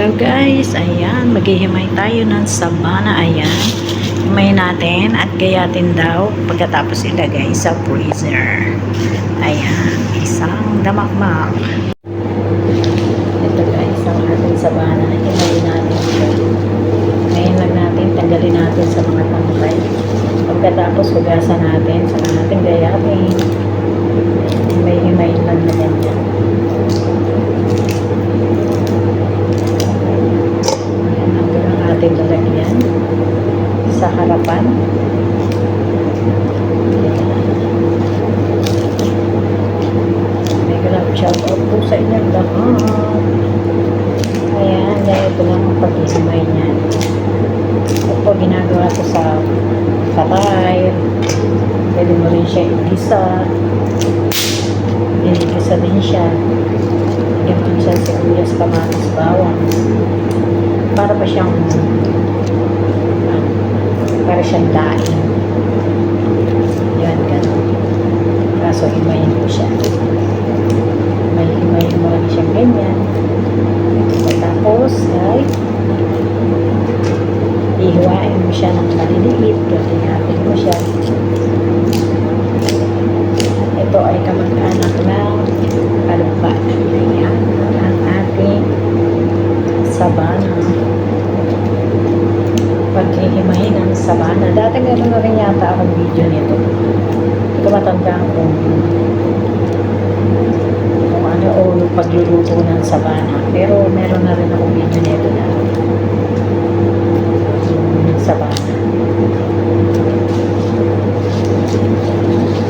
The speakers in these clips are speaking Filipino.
Hello guys, ayan, maghihimay tayo ng sabana, ayan. Himay natin at gayatin daw pagkatapos ilagay sa freezer. Ayan, isang damakmak. Ito guys, ang ating sabana. Himay natin ito. Ngayon lang natin, tanggalin natin sa mga tangkay. Pagkatapos hugasan natin, sa natin gayatin. Himay-himay lang na ganyan. Ayan, ang ang ating lalagyan sa harapan. May grab shout out po sa inyong lahat. Ayan, ganito lang ang pag-ihimay niya. Ito po ginagawa ko sa katay. Pwede mo rin siya igisa. Ginigisa din siya. Lagyan mo rin siya sibuyas, kamatis, bawang para pa siyang para siyang daing yan gano'n kaso himayin mo siya may himayin mo lang siyang ganyan tapos ay ihiwain mo siya ng maliliit gatingapin mo siya ito ay kamag-anak ng kalumba yan ang ating sabana. Paghihimahin ng sabana. Dati meron na rin yata akong video nito. Hindi ko matandaan kung kung ano o pagluluto ng sabana. Pero meron na rin akong video nito na yung sabana.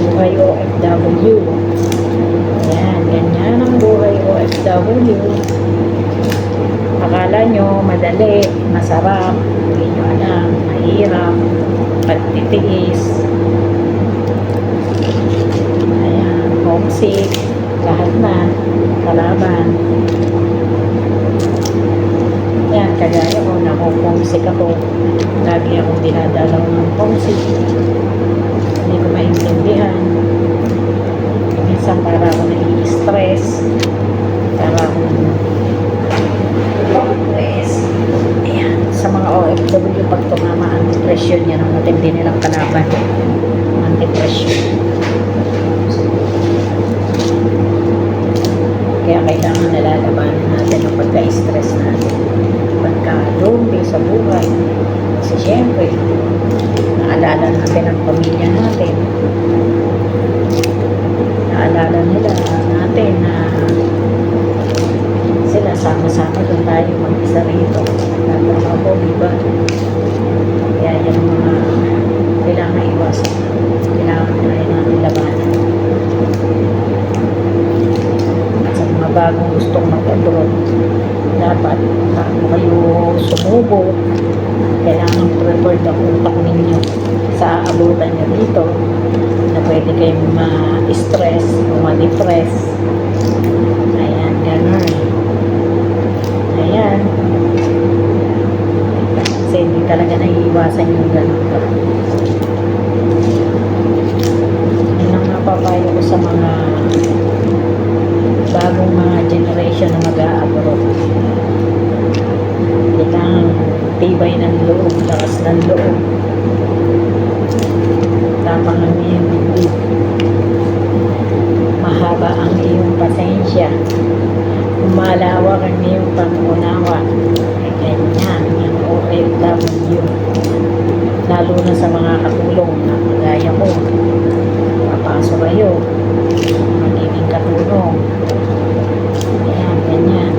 Buhay OFW. Yan, ganyan ang buhay OFW. Akala nyo madali, masarap, hindi nyo alam, mahirap, pagtitiis. Ayan, homesick, lahat na, kalaban. Yan, kagaya ko, naku, homesick ako. Lagi akong dinadalaw ng homesick. Hindi ko maintindihan. Minsan para ako nai-stress. Para akong Yes. Ayan. Sa mga OFW, pag tumama ang depression yan, ang matindi nilang kalaban. Ang depression. Kaya kailangan nalalabanan natin ang pagka-stress natin. Pagka-lumbi sa buhay. Kasi syempre, naalala natin ang pamilya natin. Naalala nila natin na sila sama-sama doon tayo mag-isa rito. Nagtrabaho ko, di ba? Kaya yan ang mga kailangan iwasan. Kailangan tayo natin labanan. At sa mga bagong gustong mag-abroad, dapat bago kayo sumubo, kailangan prepared ang utak ninyo sa aabutan nyo dito na pwede kayong ma-stress o ma-depress. Ayan, ganun. Ayan. Kasi hindi talaga naiiwasan yung ganun. Yan ang napapayo ko sa mga bagong mga generation na mag-a-abroad. Kailangan tibay ng loob, lakas ng loob. Tapang ang iyong bibig. Mahaba ang iyong pasensya malawak ang iyong pangunawa. Ganyan, yung OFW. Lalo na sa mga katulong na kagaya ko. Papasok kayo. Magiging katulong. Ayan, ganyan.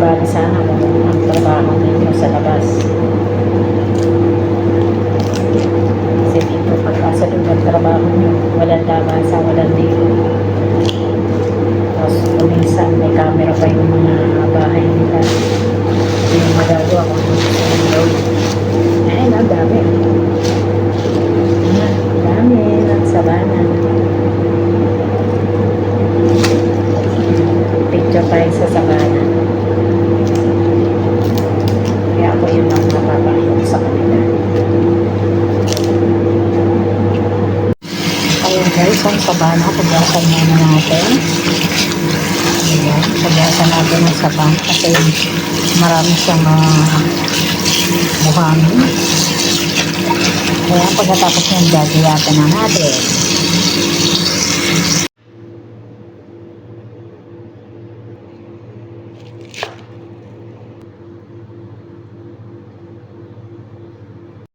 Bali sana kung ang trabaho ninyo sa labas. Kasi dito pagka sa lugar trabaho nyo, walang labasa, walang dito. Tapos kung minsan may camera pa yung mga bahay nila. Hindi yung magagawa kung ano gusto ng gawin. Ayun, ang dami. Ayan, ang dami ng sabana. Picture tayo sa sabana. Kaya ako yun ang napapakita sa kanila. Ayun guys, ang sabana, pagkakan na natin. Ayan. Pagkasa natin ng saban kasi marami siyang uh, buhangin. Kaya pagkatapos ng gagawin na natin.